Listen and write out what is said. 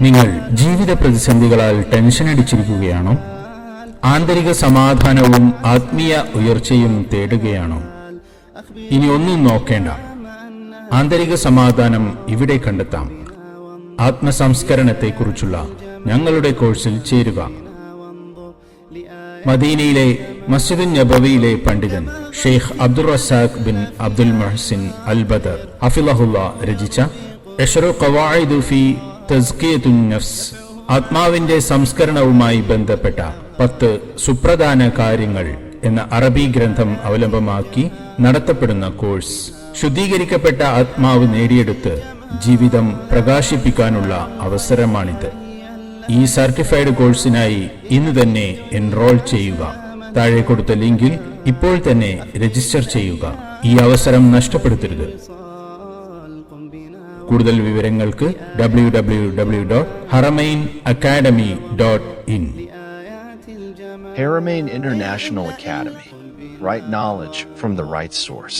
നിങ്ങൾ ജീവിത പ്രതിസന്ധികളാൽ ടെൻഷൻ അടിച്ചിരിക്കുകയാണോ? ആന്തരിക സമാധാനവും ആത്മീയ ഉയർച്ചയും തേടുകയാണോ? ഇനി ഒന്നും നോക്കേണ്ട. ആന്തരിക സമാധാനം ഇവിടെ കണ്ടെത്താം. ആത്മസംസ്കരണത്തെക്കുറിച്ചുള്ള ഞങ്ങളുടെ കോഴ്സിൽ ചേരുക. മദീനയിലെ മസ്ജിദുൻ നബവിയിലെ പണ്ഡിതൻ Sheikh Abdul Razzaq bin Abdul Muhsin al Badr അഫിലഹുല്ല രചിച്ച എഷറു ഫി തസ്കിയത്തുൻ നഫ്സ് ആത്മാവിന്റെ സംസ്കരണവുമായി ബന്ധപ്പെട്ട പത്ത് സുപ്രധാന കാര്യങ്ങൾ എന്ന അറബി ഗ്രന്ഥം അവലംബമാക്കി നടത്തപ്പെടുന്ന കോഴ്സ് ശുദ്ധീകരിക്കപ്പെട്ട ആത്മാവ് നേടിയെടുത്ത് ജീവിതം പ്രകാശിപ്പിക്കാനുള്ള അവസരമാണിത്. ഈ സർട്ടിഫൈഡ് കോഴ്സിനായി ഇന്ന് തന്നെ എൻറോൾ ചെയ്യുക. താഴെ കൊടുത്ത ലിങ്കിൽ ഇപ്പോൾ തന്നെ രജിസ്റ്റർ ചെയ്യുക. ഈ അവസരം നഷ്ടപ്പെടുത്തരുത്. കൂടുതൽ വിവരങ്ങൾക്ക് W W W Haramain International Academy. Right knowledge from the right source.